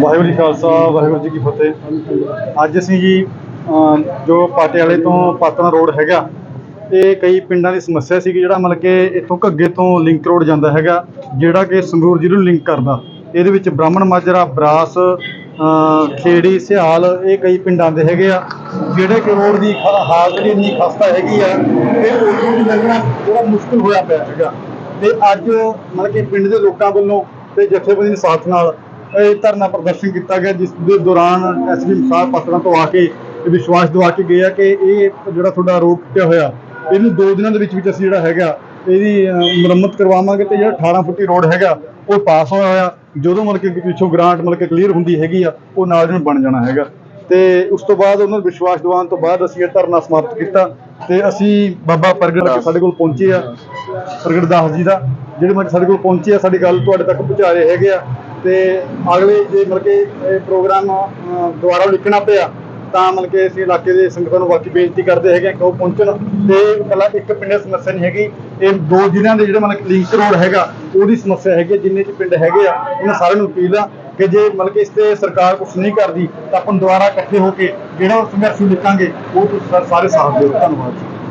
ਵਾਹਿਗੁਰੂ ਜੀ ਖਾਲਸਾ, ਵਾਹਿਗੁਰੂ ਜੀ ਕੀ ਫਤਿਹ। ਅੱਜ ਅਸੀਂ ਜੀ ਜੋ ਪਾਟਿਆਲੇ ਤੋਂ ਪਾਤਨਾ ਰੋਡ ਹੈਗਾ, ਇਹ ਕਈ ਪਿੰਡਾਂ ਦੀ ਸਮੱਸਿਆ ਸੀ ਕਿ ਜਿਹੜਾ ਮਤਲਬ ਕਿ ਇੱਥੋਂ ਘੱਗੇ ਤੋਂ ਲਿੰਕ ਰੋਡ ਜਾਂਦਾ ਹੈਗਾ, ਜਿਹੜਾ ਕਿ ਸੰਗਰੂਰ ਜ਼ਿਲ੍ਹੇ ਨੂੰ ਲਿੰਕ ਕਰਦਾ। ਇਹਦੇ ਵਿੱਚ ਬ੍ਰਾਹਮਣ ਮਾਜਰਾ, ਬਰਾਸ ਖੇੜੀ ਸਿਹਾਲ ਇਹ ਕਈ ਪਿੰਡਾਂ ਦੇ ਹੈਗੇ ਆ, ਜਿਹੜੇ ਕਿ ਰੋਡ ਦੀ ਹਾਲਤ ਜਿਹੜੀ ਇੰਨੀ ਖਸਤਾ ਹੈਗੀ ਆ ਇਹ ਉੱਥੋਂ ਦੀ ਲੰਘਣਾ ਜਿਹੜਾ ਮੁਸ਼ਕਲ ਹੋਇਆ ਪਿਆ ਹੈਗਾ। ਤੇ ਅੱਜ ਮਤਲਬ ਕਿ ਪਿੰਡ ਦੇ ਲੋਕਾਂ ਵੱਲੋਂ ਤੇ ਜਥੇਬੰਦੀ ਦੇ ਸਾਥ ਨਾਲ ਇਹ ਧਰਨਾ ਪ੍ਰਦਰਸ਼ਨ ਕੀਤਾ ਗਿਆ ਜਿਸ ਦੇ ਦੌਰਾਨ ਐਸਡੀ ਸਾਹਿਬ ਪਤਨਾ ਤੋਂ ਆ ਕੇ ਇਹ ਵਿਸ਼ਵਾਸ ਦਿਵਾ ਕੇ ਗਏ ਆ ਕਿ ਇਹ ਜਿਹੜਾ ਤੁਹਾਡਾ ਰੋਡ ਟੁੱਟਿਆ ਹੋਇਆ ਇਹਨੂੰ 2 ਦਿਨਾਂ ਦੇ ਵਿੱਚ ਵਿੱਚ ਅਸੀਂ ਜਿਹੜਾ ਹੈਗਾ ਇਹਦੀ ਮੁਰੰਮਤ ਕਰਵਾਵਾਂਗੇ ਤੇ ਜਿਹੜਾ 18 ਫੁੱਟੀ ਰੋਡ ਹੈਗਾ ਉਹ ਪਾਸ ਹੋਇਆ ਹੋਇਆ ਜਦੋਂ ਮਤਲਬ ਕਿ ਪਿੱਛੋਂ ਗ੍ਰਾਂਟ ਮਤਲਬ ਕਿ ਕਲੀਅਰ ਹੁੰਦੀ ਹੈਗੀ ਆ ਉਹ ਨਾਲ ਦੀ ਨਾਲ ਬਣ ਜਾਣਾ ਹੈਗਾ। ਤੇ ਉਸ ਤੋਂ ਬਾਅਦ ਉਹਨਾਂ ਨੂੰ ਵਿਸ਼ਵਾਸ ਦਿਵਾਉਣ ਤੋਂ ਬਾਅਦ ਅਸੀਂ ਇਹ ਧਰਨਾ ਸਮਾਪਤ ਕੀਤਾ ਤੇ ਅਸੀਂ ਬਾਬਾ ਪ੍ਰਗਟ ਸਾਡੇ ਕੋਲ ਪਹੁੰਚੇ ਆ ਪ੍ਰਗਟ ਦਾਸ ਜੀ ਦਾ ਜਿਹੜੇ ਮਤਲਬ ਸਾਡੇ ਕੋਲ ਪਹੁੰਚੇ ਆ ਸਾਡੀ ਗੱਲ ਤੁਹਾਡੇ ਤੱਕ ਪਹੁੰਚਾ ਰਹੇ ਹੈਗੇ ਆ। ਤੇ ਅਗਲੇ ਜੇ ਮਤਲਬ ਕਿ ਇਹ ਪ੍ਰੋਗਰਾਮ ਦੁਬਾਰਾ ਲਿਖਣਾ ਪਿਆ, ਤਾਂ ਮਤਲਬ ਕਿ ਅਸੀਂ ਇਲਾਕੇ ਦੇ ਸੰਗਤਾਂ ਨੂੰ ਬਾਕੀ ਬੇਨਤੀ ਕਰਦੇ ਹੈਗੇ ਕਿ ਉਹ ਪਹੁੰਚਣ। ਤੇ ਇਕੱਲਾ ਇੱਕ ਪਿੰਡ ਸਮੱਸਿਆ ਨਹੀਂ ਹੈਗੀ। ਇਹ ਦੋ ਜ਼ਿਲ੍ਹਿਆਂ ਦੇ ਜਿਹੜਾ ਮਤਲਬ ਕਿ ਲਿੰਕ ਰੋਡ ਹੈਗਾ, ਉਹਦੀ ਸਮੱਸਿਆ ਹੈਗੀ ਆ। ਜਿੰਨੇ ਚ ਪਿੰਡ ਹੈਗੇ ਆ ਇਹਨਾਂ ਸਾਰਿਆਂ ਨੂੰ ਅਪੀਲ ਆ ਕਿ ਜੇ ਮਤਲਬ ਕਿ ਇਸ ਤੇ ਸਰਕਾਰ ਕੁਝ ਨਹੀਂ ਕਰਦੀ, ਤਾਂ ਆਪਾਂ ਦੁਬਾਰਾ ਇਕੱਠੇ ਹੋ ਕੇ ਜਿਹੜਾ ਉਹ ਸੰਘਰਸ਼ ਲਿਖਾਂਗੇ, ਉਹ ਤੁਸੀਂ ਸਾਰੇ ਸਾਥ ਦਿਓ। ਧੰਨਵਾਦ ਜੀ।